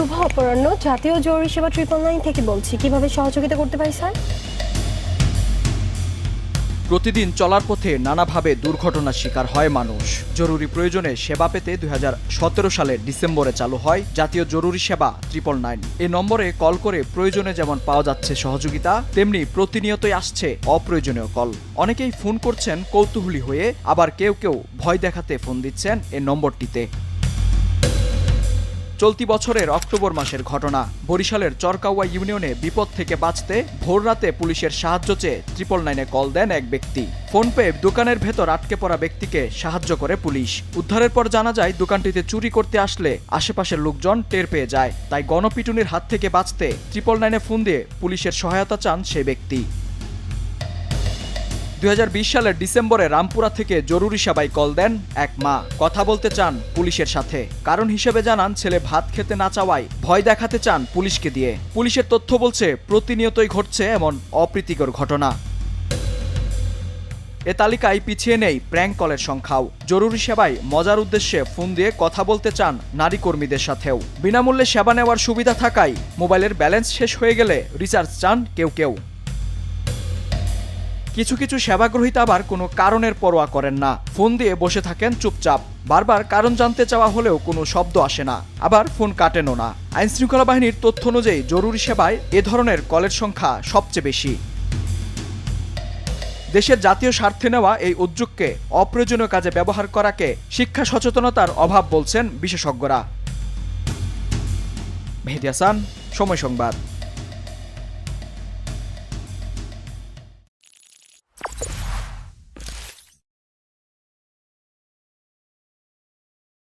শুভ অপরাহ্ন। জাতীয় জরুরি সেবা ট্রিপল নাইন থেকে বলছি, কীভাবে সহযোগিতা করতে পারি, স্যার? প্রতিদিন চলার পথে নানাভাবে দুর্ঘটনার শিকার হয় মানুষ। জরুরি প্রয়োজনে সেবা পেতে দুই হাজার সতেরো সালের ডিসেম্বরে চালু হয় জাতীয় জরুরি সেবা ট্রিপল নাইন এই নম্বরে কল করে প্রয়োজনে যেমন পাওয়া যাচ্ছে সহযোগিতা, তেমনি প্রতিনিয়তই আসছে অপ্রয়োজনীয় কল। অনেকেই ফোন করছেন কৌতূহলী হয়ে, আবার কেউ কেউ ভয় দেখাতে ফোন দিচ্ছেন এই নম্বরটিতে। চলতি বছরের অক্টোবর মাসের ঘটনা। বরিশালের চরকাওয়া ইউনিয়নে বিপদ থেকে বাঁচতে ভোররাতে পুলিশের সাহায্য চেয়ে ট্রিপল নাইনে কল দেন এক ব্যক্তি। ফোন পেয়ে দোকানের ভেতর আটকে পড়া ব্যক্তিকে সাহায্য করে পুলিশ। উদ্ধারের পর জানা যায়, দোকানটিতে চুরি করতে আসলে আশেপাশের লোকজন টের পেয়ে যায়। তাই গণপিটুনির হাত থেকে বাঁচতে ট্রিপল নাইনে ফোন দিয়ে পুলিশের সহায়তা চান সে ব্যক্তি। দু হাজার বিশ সালের ডিসেম্বরে রামপুরা থেকে জরুরি সেবায় কল দেন এক মা। কথা বলতে চান পুলিশের সাথে। কারণ হিসেবে জানান, ছেলে ভাত খেতে না চাওয়ায় ভয় দেখাতে চান পুলিশকে দিয়ে। পুলিশের তথ্য বলছে, প্রতিনিয়তই ঘটছে এমন অপ্রীতিকর ঘটনা। এ তালিকায় পিছিয়ে নেই প্র্যাঙ্ক কলের সংখ্যাও। জরুরি সেবায় মজার উদ্দেশ্যে ফোন দিয়ে কথা বলতে চান নারী কর্মীদের সাথেও। বিনামূল্যে সেবা নেওয়ার সুবিধা থাকায় মোবাইলের ব্যালেন্স শেষ হয়ে গেলে রিচার্জ চান কেউ কেউ। কিছু কিছু সেবাগ্রহীতা আবার কোনো কারণের পরোয়া করেন না। ফোন দিয়ে বসে থাকেন চুপচাপ। বারবার কারণ জানতে চাওয়া হলেও কোনো শব্দ আসে না। আবার ফোন কাটেনও না। আইনশৃঙ্খলা বাহিনীর তথ্য অনুযায়ী জরুরি সেবায় এ ধরনের কলের সংখ্যা সবচেয়ে বেশি। দেশের জাতীয় স্বার্থে নেওয়া এই উদ্যোগকে অপ্রয়োজনীয় কাজে ব্যবহার করাকে শিক্ষা সচেতনতার অভাব বলছেন বিশেষজ্ঞরা। মেহেদি সময় সংবাদ।